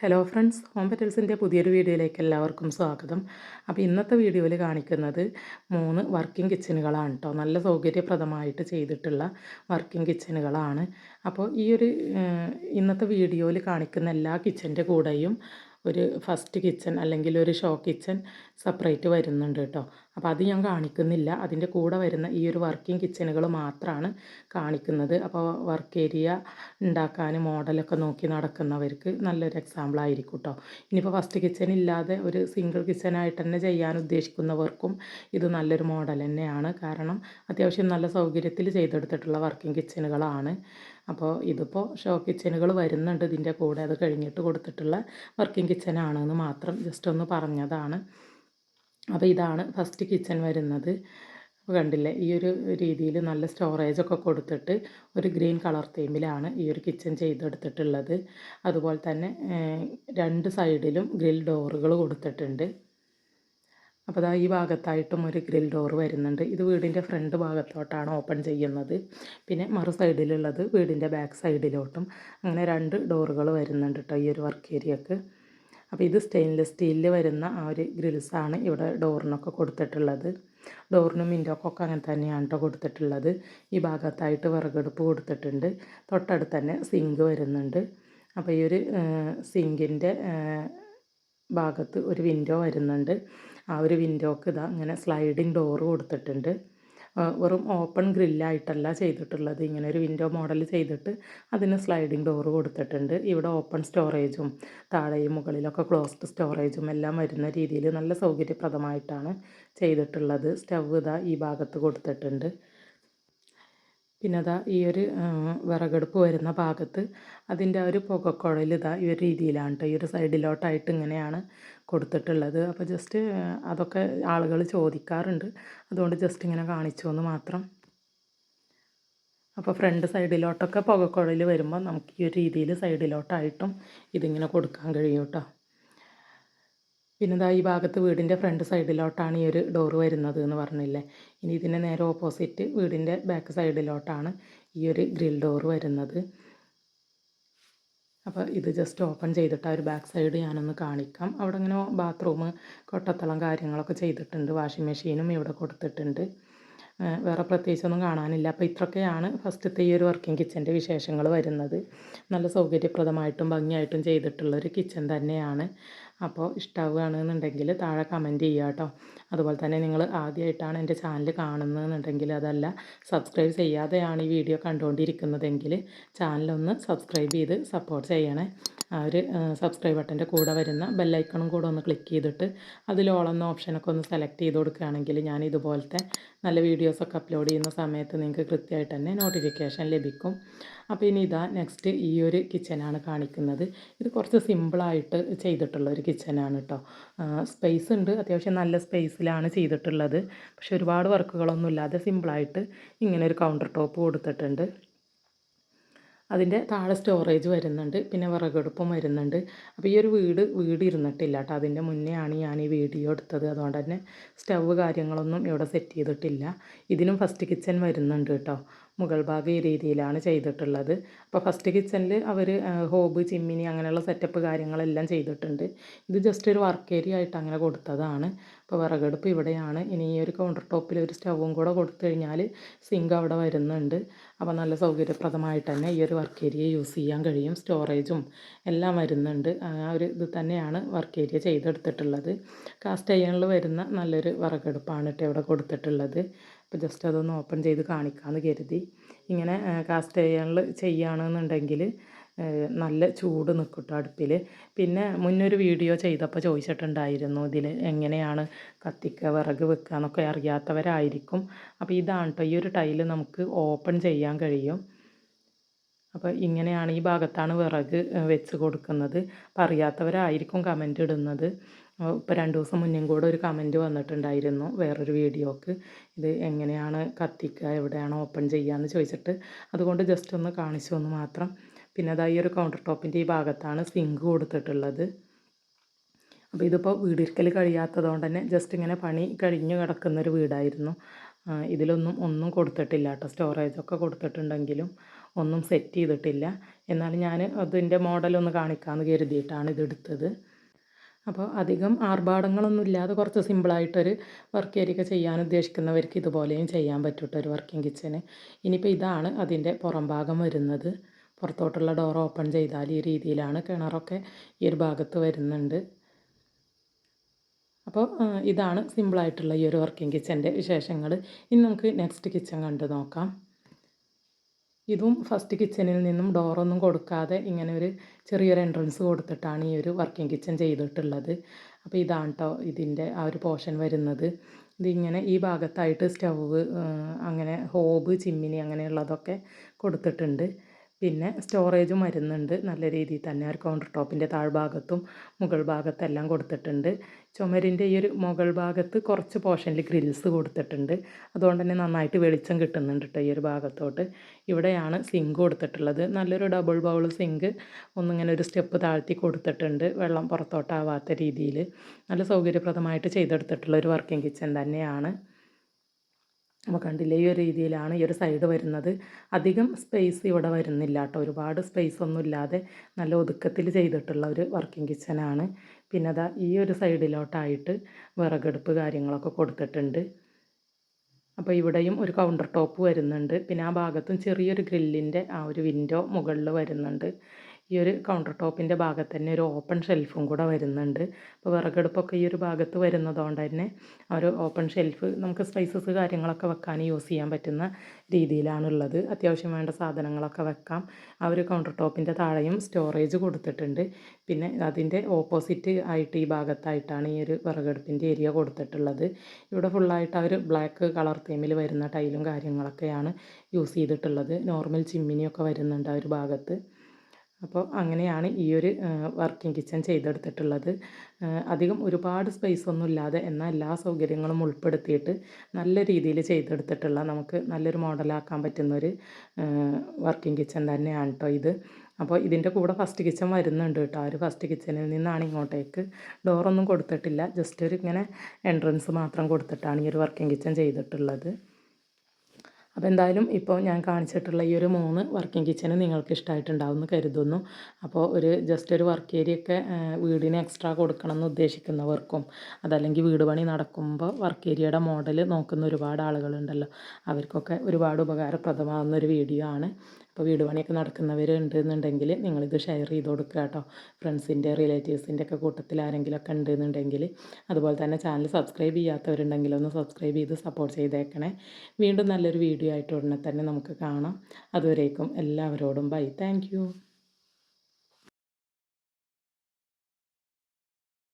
Hello friends home പെറ്റൽസിന്റെ പുതിയൊരു വീഡിയോയിലേക്ക് എല്ലാവർക്കും സ്വാഗതം. അപ്പോൾ ഇന്നത്തെ വീഡിയോയിൽ കാണിക്കുന്നത് മൂന്ന് വർക്കിംഗ് കിച്ചണുകളാണ് കേട്ടോ നല്ല സൗകര്യപ്രദമായിട്ട് ചെയ്തിട്ടുള്ള വർക്കിംഗ് കിച്ചണുകളാണ് അപ്പോൾ ഈ ഒരു ഇന്നത്തെ വീഡിയോയിൽ കാണിക്കുന്ന എല്ലാ കിച്ചന്റെ കൂടെയും ഒരു ഫസ്റ്റ് കിച്ചൺ അല്ലെങ്കിൽ ഒരു ഷോ കിച്ചൺ സെപ്പറേറ്റ് വരുന്നുണ്ട് കേട്ടോ. അപ്പോൾ അത് ഞാൻ കാണിക്കുന്നില്ല. അതിന്റെ കൂടെ വരുന്ന ഈ ഒരു വർക്കിംഗ് കിച്ചണുകൾ മാത്രമാണ് കാണിക്കുന്നത്. അപ്പോൾ വർക്ക് ഏരിയ ഉണ്ടാക്കാൻ മോഡലൊക്കെ നോക്കി നടക്കുന്നവർക്ക് നല്ലൊരു എക്സാമ്പിൾ ആയിരിക്കും കേട്ടോ. ഇനിയിപ്പോൾ ഫസ്റ്റ് കിച്ചൺ ഇല്ലാതെ ഒരു സിംഗിൾ കിച്ചനായിട്ട് തന്നെ ചെയ്യാൻ ഉദ്ദേശിക്കുന്നവർക്കും ഇത് നല്ലൊരു മോഡൽ തന്നെയാണ്. കാരണം അത്യാവശ്യം നല്ല സൗകര്യത്തിൽ ചെയ്തെടുത്തിട്ടുള്ള വർക്കിംഗ് കിച്ചണുകളാണ് അപ്പോൾ ഇതിപ്പോൾ ഷോ കിച്ചനുകൾ വരുന്നുണ്ട്. ഇതിന്റെ കൂടെ അത് കഴിഞ്ഞിട്ട് കൊടുത്തിട്ടുള്ള വർക്കിംഗ് കിച്ചനാണെന്ന് മാത്രം ജസ്റ്റ് ഒന്ന് പറഞ്ഞതാണ്. അപ്പോൾ ഇതാണ് ഫസ്റ്റ് കിച്ചൻ വരുന്നത്. കണ്ടില്ലേ? ഈ ഒരു രീതിയിൽ നല്ല സ്റ്റോറേജ് ഒക്കെ കൊടുത്തിട്ട് ഒരു ഗ്രീൻ കളർ തീമിലാണ് ഈ ഒരു കിച്ചൺ ചെയ്തെടുത്തിട്ടുള്ളത്. അതുപോലെ തന്നെ രണ്ട് സൈഡിലും ഗ്രിൽ ഡോറുകൾ കൊടുത്തിട്ടുണ്ട്. അപ്പോൾ ഈ ഭാഗത്തായിട്ടും ഒരു ഗ്രിൽ ഡോർ വരുന്നുണ്ട്. ഇത് വീടിന്റെ ഫ്രണ്ട് ഭാഗത്തോട്ടാണ് ഓപ്പൺ ചെയ്യുന്നത്. പിന്നെ മറു സൈഡിലുള്ളത് വീടിന്റെ ബാക്ക് സൈഡിലോട്ടും അങ്ങനെ രണ്ട് ഡോറുകൾ വരുന്നുണ്ട് കേട്ടോ ഈ ഒരു വർക്ക് ഏരിയക്ക്. അപ്പോൾ ഇത് സ്റ്റെയിൻലെസ് സ്റ്റീലിൽ വരുന്ന ആ ഒരു ഗ്രിൽസാണ് ഇവിടെ ഡോറിനൊക്കെ കൊടുത്തിട്ടുള്ളത്. ഡോറിനും വിൻഡോക്കൊക്കെ അങ്ങനെ തന്നെയാണ് കേട്ടോ കൊടുത്തിട്ടുള്ളത്. ഈ ഭാഗത്തായിട്ട് വിറകെടുപ്പ് കൊടുത്തിട്ടുണ്ട്. തൊട്ടടുത്ത് തന്നെ സിങ്ക് വരുന്നുണ്ട്. അപ്പോൾ ഈ ഒരു സിങ്കിന്റെ ഭാഗത്ത് ഒരു വിൻഡോ വരുന്നുണ്ട്. ആ ഒരു വിൻഡോക്ക് ഇതാ ഇങ്ങനെ സ്ലൈഡിങ് ഡോർ കൊടുത്തിട്ടുണ്ട്. വെറും ഓപ്പൺ ഗ്രില്ലായിട്ടല്ല ചെയ്തിട്ടുള്ളത്. ഇങ്ങനെ ഒരു വിൻഡോ മോഡൽ ചെയ്തിട്ട് അതിന് സ്ലൈഡിങ് ഡോറ് കൊടുത്തിട്ടുണ്ട്. ഇവിടെ ഓപ്പൺ സ്റ്റോറേജും താഴെയും മുകളിലൊക്കെ ക്ലോസ്ഡ് സ്റ്റോറേജും എല്ലാം വരുന്ന രീതിയിൽ നല്ല സൗകര്യപ്രദമായിട്ടാണ് ചെയ്തിട്ടുള്ളത്. സ്റ്റവ് ഇതാ ഈ ഭാഗത്ത് കൊടുത്തിട്ടുണ്ട്. പിന്നെ അതാ ഈ ഒരു വിറകടുപ്പ് വരുന്ന ഭാഗത്ത് അതിന്റെ ആ ഒരു പുകക്കുഴൽ ഇതാ ഈ ഒരു രീതിയിലാണ് കേട്ടോ ഈ ഒരു സൈഡിലോട്ടായിട്ട് ഇങ്ങനെയാണ് കൊടുത്തിട്ടുള്ളത്. അപ്പോൾ ജസ്റ്റ് അതൊക്കെ ആളുകൾ ചോദിക്കാറുണ്ട്. അതുകൊണ്ട് ജസ്റ്റ് ഇങ്ങനെ കാണിച്ചു എന്ന് മാത്രം അപ്പോൾ ഫ്രണ്ട് സൈഡിലോട്ടൊക്കെ പുകക്കുഴൽ വരുമ്പോൾ നമുക്ക് ഈ ഒരു രീതിയിൽ സൈഡിലോട്ടായിട്ടും ഇതിങ്ങനെ കൊടുക്കാൻ കഴിയും കേട്ടോ പിന്നെ ഇതാ ഈ ഭാഗത്ത് വീടിന്റെ ഫ്രണ്ട് സൈഡിലോട്ടാണ് ഈ ഒരു ഡോറ് വരുന്നത് എന്ന് പറഞ്ഞില്ലേ. ഇനി ഇതിന്റെ നേരെ ഓപ്പോസിറ്റ് വീടിന്റെ ബാക്ക് സൈഡിലോട്ടാണ് ഈ ഒരു ഗ്രിൽ ഡോറ് വരുന്നത്. അപ്പോൾ ഇത് ജസ്റ്റ് ഓപ്പൺ ചെയ്തിട്ട് ആ ഒരു ബാക്ക് സൈഡ് ഞാനൊന്ന് കാണിക്കാം. അവിടെ ഇങ്ങനെ ബാത്റൂം കൊട്ടത്തളം കാര്യങ്ങളൊക്കെ ചെയ്തിട്ടുണ്ട്. വാഷിംഗ് മെഷീനും ഇവിടെ കൊടുത്തിട്ടുണ്ട്. വേറെ പ്രത്യേകിച്ചൊന്നും കാണാനില്ല. അപ്പോൾ ഇത്രയൊക്കെയാണ് ഫസ്റ്റത്തെ ഈ ഒരു വർക്കിംഗ് കിച്ചന്റെ വിശേഷങ്ങൾ വരുന്നത്. നല്ല സൗകര്യപ്രദമായിട്ടും ഭംഗിയായിട്ടും ചെയ്തിട്ടുള്ളൊരു കിച്ചൻ തന്നെയാണ്. അപ്പോൾ ഇഷ്ടമാവുകയാണെന്നുണ്ടെങ്കിൽ താഴെ കമന്റ് ചെയ്യുക കേട്ടോ. അതുപോലെ തന്നെ നിങ്ങൾ ആദ്യമായിട്ടാണ് എന്റെ ചാനൽ കാണുന്നതെന്നുണ്ടെങ്കിൽ അതല്ല സബ്സ്ക്രൈബ് ചെയ്യാതെയാണ് ഈ വീഡിയോ കണ്ടുകൊണ്ടിരിക്കുന്നതെങ്കിൽ ചാനലൊന്ന് സബ്സ്ക്രൈബ് ചെയ്ത് സപ്പോർട്ട് ചെയ്യണേ. ആ ഒരു സബ്സ്ക്രൈബ് ബട്ടന്റെ കൂടെ വരുന്ന ബെല്ലൈക്കണും കൂടെ ഒന്ന് ക്ലിക്ക് ചെയ്തിട്ട് അതിൽ ഓളെന്ന ഓപ്ഷനൊക്കെ ഒന്ന് സെലക്ട് ചെയ്ത് കൊടുക്കുകയാണെങ്കിൽ ഞാൻ ഇതുപോലത്തെ നല്ല വീഡിയോസൊക്കെ അപ്ലോഡ് ചെയ്യുന്ന സമയത്ത് നിങ്ങൾക്ക് കൃത്യമായിട്ട് തന്നെ നോട്ടിഫിക്കേഷൻ ലഭിക്കും. അപ്പോൾ ഇനി ഇതാ നെക്സ്റ്റ് ഈ ഒരു കിച്ചനാണ് കാണിക്കുന്നത്. ഇത് കുറച്ച് സിമ്പിളായിട്ട് ചെയ്തിട്ടുള്ള ഒരു കിച്ചനാണ് കേട്ടോ സ്പേസ് ഉണ്ട്. അത്യാവശ്യം നല്ല സ്പേസിലാണ് ചെയ്തിട്ടുള്ളത്. പക്ഷെ ഒരുപാട് വർക്കുകളൊന്നും ഇല്ലാതെ സിമ്പിളായിട്ട് ഇങ്ങനെ ഒരു കൗണ്ടർ ടോപ്പ് കൊടുത്തിട്ടുണ്ട്. അതിന്റെ താഴെ സ്റ്റോറേജ് വരുന്നുണ്ട് പിന്നെ വിറകടുപ്പും വരുന്നുണ്ട്. അപ്പോൾ ഈ ഒരു വീട് വീട് ഇരുന്നിട്ടില്ല കേട്ടോ. അതിന്റെ മുന്നേ ആണ് ഞാൻ ഈ വീഡിയോ എടുത്തത്. അതുകൊണ്ട് തന്നെ സ്റ്റവ് കാര്യങ്ങളൊന്നും ഇവിടെ സെറ്റ് ചെയ്തിട്ടില്ല. ഇതിനും ഫസ്റ്റ് കിച്ചൺ വരുന്നുണ്ട് കേട്ടോ. മുകൾ ഭാഗം ഈ രീതിയിലാണ് ചെയ്തിട്ടുള്ളത്. അപ്പോൾ ഫസ്റ്റ് കിച്ചണിൽ അവർ ഹോബ് ചിമ്മിനി അങ്ങനെയുള്ള സെറ്റപ്പ് കാര്യങ്ങളെല്ലാം ചെയ്തിട്ടുണ്ട്. ഇത് ജസ്റ്റ് ഒരു വർക്ക് ഏരിയ ആയിട്ട് അങ്ങനെ കൊടുത്തതാണ്. അപ്പോൾ വിറകടുപ്പ് ഇവിടെയാണ്. ഇനി ഈ ഒരു കൗണ്ടർ ടോപ്പിൽ ഒരു സ്റ്റവും കൂടെ കൊടുത്തു കഴിഞ്ഞാൽ സിങ്ക് അവിടെ വരുന്നുണ്ട്. അപ്പോൾ നല്ല സൗകര്യപ്രദമായിട്ട് തന്നെ ഈ ഒരു വർക്ക് ഏരിയ യൂസ് ചെയ്യാൻ കഴിയും. സ്റ്റോറേജും എല്ലാം വരുന്നുണ്ട്. ആ ഒരു ഇത് തന്നെയാണ് വർക്ക് ഏരിയ ചെയ്തെടുത്തിട്ടുള്ളത്. കാസ്റ്റ് അയ്യണിൽ വരുന്ന നല്ലൊരു വിറകടുപ്പാണ് കേട്ടോ ഇവിടെ കൊടുത്തിട്ടുള്ളത്. അപ്പോൾ ജസ്റ്റ് അതൊന്ന് ഓപ്പൺ ചെയ്ത് കാണിക്കാമെന്ന് കരുതി. ഇങ്ങനെ കാസ്റ്റ് അയണിൽ ചെയ്യുകയാണെന്നുണ്ടെങ്കിൽ നല്ല ചൂട് നിൽക്കും അടുപ്പിൽ പിന്നെ മുന്നൊരു വീഡിയോ ചെയ്തപ്പോൾ ചോദിച്ചിട്ടുണ്ടായിരുന്നു ഇതിൽ എങ്ങനെയാണ് കത്തിക്കുക വിറക് വെക്കുക എന്നൊക്കെ അറിയാത്തവരായിരിക്കും. അപ്പോൾ ഇതാണ് കേട്ടോ ഈ ഒരു ടൈൽ നമുക്ക് ഓപ്പൺ ചെയ്യാൻ കഴിയും. അപ്പോൾ ഇങ്ങനെയാണ് ഈ ഭാഗത്താണ് വിറക് വെച്ച് കൊടുക്കുന്നത്. അപ്പോൾ അറിയാത്തവരായിരിക്കും കമന്റ് ഇടുന്നത്. ഇപ്പോൾ രണ്ട് ദിവസം മുന്നേ കൂടെ ഒരു കമന്റ് വന്നിട്ടുണ്ടായിരുന്നു വേറൊരു വീഡിയോക്ക്. ഇത് എങ്ങനെയാണ് കത്തിക്കുക എവിടെയാണ് ഓപ്പൺ ചെയ്യുക എന്ന് ചോദിച്ചിട്ട്. അതുകൊണ്ട് ജസ്റ്റ് ഒന്ന് കാണിച്ചു എന്ന് മാത്രം. പിന്നെ അതാ ഈ ഒരു കൗണ്ടർ ടോപ്പിന്റെ ഈ ഭാഗത്താണ് സിങ്ക് കൊടുത്തിട്ടുള്ളത്. അപ്പോൾ ഇതിപ്പോൾ വീടിരിക്കൽ കഴിയാത്തതുകൊണ്ട് തന്നെ ജസ്റ്റ് ഇങ്ങനെ പണി കഴിഞ്ഞ് കിടക്കുന്നൊരു വീടായിരുന്നു. ഇതിലൊന്നും ഒന്നും കൊടുത്തിട്ടില്ല കേട്ടോ. സ്റ്റോറേജൊക്കെ കൊടുത്തിട്ടുണ്ടെങ്കിലും ഒന്നും സെറ്റ് ചെയ്തിട്ടില്ല. എന്നാലും ഞാൻ അതിന്റെ മോഡലൊന്ന് കാണിക്കാമെന്ന് കരുതിയിട്ടാണ് ഇതെടുത്തത് അപ്പോൾ അധികം ആർഭാടങ്ങളൊന്നും ഇല്ലാതെ കുറച്ച് സിമ്പിളായിട്ടൊരു വർക്ക് ഏരിയ ചെയ്യാൻ ഉദ്ദേശിക്കുന്നവർക്ക് ഇതുപോലെയും ചെയ്യാൻ പറ്റൂട്ടോ ഒരു വർക്കിംഗ് കിച്ചന് ഇനിയിപ്പോൾ ഇതാണ് അതിന്റെ പുറം ഭാഗം വരുന്നത്. പുറത്തോട്ടുള്ള ഡോർ ഓപ്പൺ ചെയ്താൽ ഈ രീതിയിലാണ് കിണറൊക്കെ ഈ ഒരു ഭാഗത്ത് വരുന്നുണ്ട്. അപ്പോൾ ഇതാണ് സിമ്പിളായിട്ടുള്ള ഈ ഒരു വർക്കിംഗ് കിച്ചന്റെ വിശേഷങ്ങൾ. ഇനി നമുക്ക് നെക്സ്റ്റ് കിച്ചൺ കണ്ടു നോക്കാം. ഇതും ഫസ്റ്റ് കിച്ചണിൽ നിന്നും ഡോറൊന്നും കൊടുക്കാതെ ഇങ്ങനെ ഒരു ചെറിയൊരു എൻട്രൻസ് കൊടുത്തിട്ടാണ് ഈ ഒരു വർക്കിംഗ് കിച്ചൺ ചെയ്തിട്ടുള്ളത്. അപ്പോൾ ഇതാണ് കേട്ടോ ഇതിന്റെ ആ ഒരു പോർഷൻ വരുന്നത്. ഇതിങ്ങനെ ഈ ഭാഗത്തായിട്ട് സ്റ്റൗവ് അങ്ങനെ ഹോബ് ചിമ്മിനി അങ്ങനെയുള്ളതൊക്കെ കൊടുത്തിട്ടുണ്ട്. പിന്നെ സ്റ്റോറേജും വരുന്നുണ്ട് നല്ല രീതിയിൽ തന്നെ ഒരു കൗണ്ടർ ടോപ്പിന്റെ താഴ്ഭാഗത്തും മുകൾ ഭാഗത്തെല്ലാം കൊടുത്തിട്ടുണ്ട്. ചുമരിന്റെ ഈ ഒരു മുകൾ ഭാഗത്ത് കുറച്ച് പോർഷനിൽ ഗ്രിൽസ് കൊടുത്തിട്ടുണ്ട്. അതുകൊണ്ട് തന്നെ നന്നായിട്ട് വെളിച്ചം കിട്ടുന്നുണ്ട് കേട്ടോ ഈ ഒരു ഭാഗത്തോട്ട്. ഇവിടെയാണ് സിങ്ക് കൊടുത്തിട്ടുള്ളത്. നല്ലൊരു ഡബിൾ ബൗൾ സിങ്ക് ഒന്നിങ്ങനെ ഒരു സ്റ്റെപ്പ് താഴ്ത്തി കൊടുത്തിട്ടുണ്ട്. വെള്ളം പുറത്തോട്ടാവാത്ത രീതിയിൽ നല്ല സൗകര്യപ്രദമായിട്ട് ചെയ്തെടുത്തിട്ടുള്ള ഒരു വർക്കിംഗ് കിച്ചൺ തന്നെയാണ്. അപ്പോൾ കണ്ടില്ലേ ഈ ഒരു രീതിയിലാണ് ഈ ഒരു സൈഡ് വരുന്നത്. അധികം സ്പേസ് ഇവിടെ വരുന്നില്ല കേട്ടോ. ഒരുപാട് സ്പേസ് ഒന്നും ഇല്ലാതെ നല്ല ഒതുക്കത്തിൽ ചെയ്തിട്ടുള്ള ഒരു വർക്കിംഗ് കിച്ചനാണ് പിന്നെ അതാ ഈ ഒരു സൈഡിലോട്ടായിട്ട് വിറകെടുപ്പ് കാര്യങ്ങളൊക്കെ കൊടുത്തിട്ടുണ്ട്. അപ്പോൾ ഇവിടെയും ഒരു കൗണ്ടർ ടോപ്പ് വരുന്നുണ്ട്. പിന്നെ ആ ഭാഗത്തും ചെറിയൊരു ഗ്രില്ലിന്റെ ആ ഒരു വിൻഡോ മുകളിൽ വരുന്നുണ്ട്. ഈ ഒരു കൗണ്ടർ ടോപ്പിന്റെ ഭാഗത്ത് തന്നെ ഒരു ഓപ്പൺ ഷെൽഫും കൂടെ വരുന്നുണ്ട്. അപ്പോൾ വിറകടുപ്പൊക്കെ ഈ ഒരു ഭാഗത്ത് വരുന്നതുകൊണ്ട് തന്നെ ഒരു ഓപ്പൺ ഷെൽഫ് നമുക്ക് സ്പൈസസ് കാര്യങ്ങളൊക്കെ വെക്കാൻ യൂസ് ചെയ്യാൻ പറ്റുന്ന രീതിയിലാണുള്ളത്. അത്യാവശ്യം വേണ്ട സാധനങ്ങളൊക്കെ വെക്കാം. ആ ഒരു കൗണ്ടർ ടോപ്പിന്റെ താഴെയും സ്റ്റോറേജ് കൊടുത്തിട്ടുണ്ട്. പിന്നെ അതിന്റെ ഓപ്പോസിറ്റ് ആയിട്ട് ഈ ഭാഗത്തായിട്ടാണ് ഈ ഒരു വിറകടുപ്പിന്റെ ഏരിയ കൊടുത്തിട്ടുള്ളത്. ഇവിടെ ഫുള്ളായിട്ട് ആ ഒരു ബ്ലാക്ക് കളർ തീമിൽ വരുന്ന ടൈലും കാര്യങ്ങളൊക്കെയാണ് യൂസ് ചെയ്തിട്ടുള്ളത്. നോർമൽ ചിമ്മിനിയൊക്കെ വരുന്നുണ്ട് ആ ഒരു ഭാഗത്ത്. അപ്പോൾ അങ്ങനെയാണ് ഈ ഒരു വർക്കിംഗ് കിച്ചൺ ചെയ്തെടുത്തിട്ടുള്ളത്. അധികം ഒരുപാട് സ്പേസ് ഒന്നും ഇല്ലാതെ എന്നാൽ എല്ലാ സൗകര്യങ്ങളും ഉൾപ്പെടുത്തിയിട്ട് നല്ല രീതിയിൽ ചെയ്തെടുത്തിട്ടുള്ള നമുക്ക് നല്ലൊരു മോഡലാക്കാൻ പറ്റുന്ന ഒരു വർക്കിംഗ് കിച്ചൺ തന്നെയാണ് കേട്ടോ ഇത്. അപ്പോൾ ഇതിന്റെ കൂടെ ഫസ്റ്റ് കിച്ചൺ വരുന്നുണ്ട് കേട്ടോ ആ ഒരു ഫസ്റ്റ് കിച്ചണിൽ നിന്നാണ് ഇങ്ങോട്ടേക്ക് ഡോറൊന്നും കൊടുത്തിട്ടില്ല. ജസ്റ്റ് ഒരു ഇങ്ങനെ എൻട്രൻസ് മാത്രം കൊടുത്തിട്ടാണ് ഈ ഒരു വർക്കിംഗ് കിച്ചൺ ചെയ്തിട്ടുള്ളത്. അപ്പോൾ എന്തായാലും ഇപ്പോൾ ഞാൻ കാണിച്ചിട്ടുള്ള ഈ ഒരു മൂന്ന് വർക്കിംഗ് കിച്ചന് നിങ്ങൾക്ക് ഇഷ്ടമായിട്ടുണ്ടാവുമെന്ന് കരുതുന്നു. അപ്പോൾ ഒരു ജസ്റ്റ് ഒരു വർക്ക് ഏരിയ ഒക്കെ വീടിന് എക്സ്ട്രാ കൊടുക്കണം എന്ന് ഉദ്ദേശിക്കുന്നവർക്കും അതല്ലെങ്കിൽ വീട് പണി നടക്കുമ്പോൾ വർക്ക് ഏരിയയുടെ മോഡൽ നോക്കുന്ന ഒരുപാട് ആളുകളുണ്ടല്ലോ. അവർക്കൊക്കെ ഒരുപാട് ഉപകാരപ്രദമാകുന്ന ഒരു വീഡിയോ ആണ്. അപ്പോൾ വീട് പണിയൊക്കെ നടക്കുന്നവരുണ്ട് എന്നുണ്ടെങ്കിൽ നിങ്ങളിത് ഷെയർ ചെയ്ത് കൊടുക്കുക കേട്ടോ. ഫ്രണ്ട്സിന്റെ റിലേറ്റീവ്സിന്റെ ഒക്കെ കൂട്ടത്തിൽ ആരെങ്കിലുമൊക്കെ ഉണ്ടെന്നുണ്ടെങ്കിൽ അതുപോലെ തന്നെ ചാനൽ സബ്സ്ക്രൈബ് ചെയ്യാത്തവരുണ്ടെങ്കിൽ ഒന്ന് സബ്സ്ക്രൈബ് ചെയ്ത് സപ്പോർട്ട് ചെയ്തേക്കണേ. വീണ്ടും നല്ലൊരു വീഡിയോ ആയിട്ട് ഉടനെ തന്നെ നമുക്ക് കാണാം. അതുവരേക്കും എല്ലാവരോടും ബൈ താങ്ക്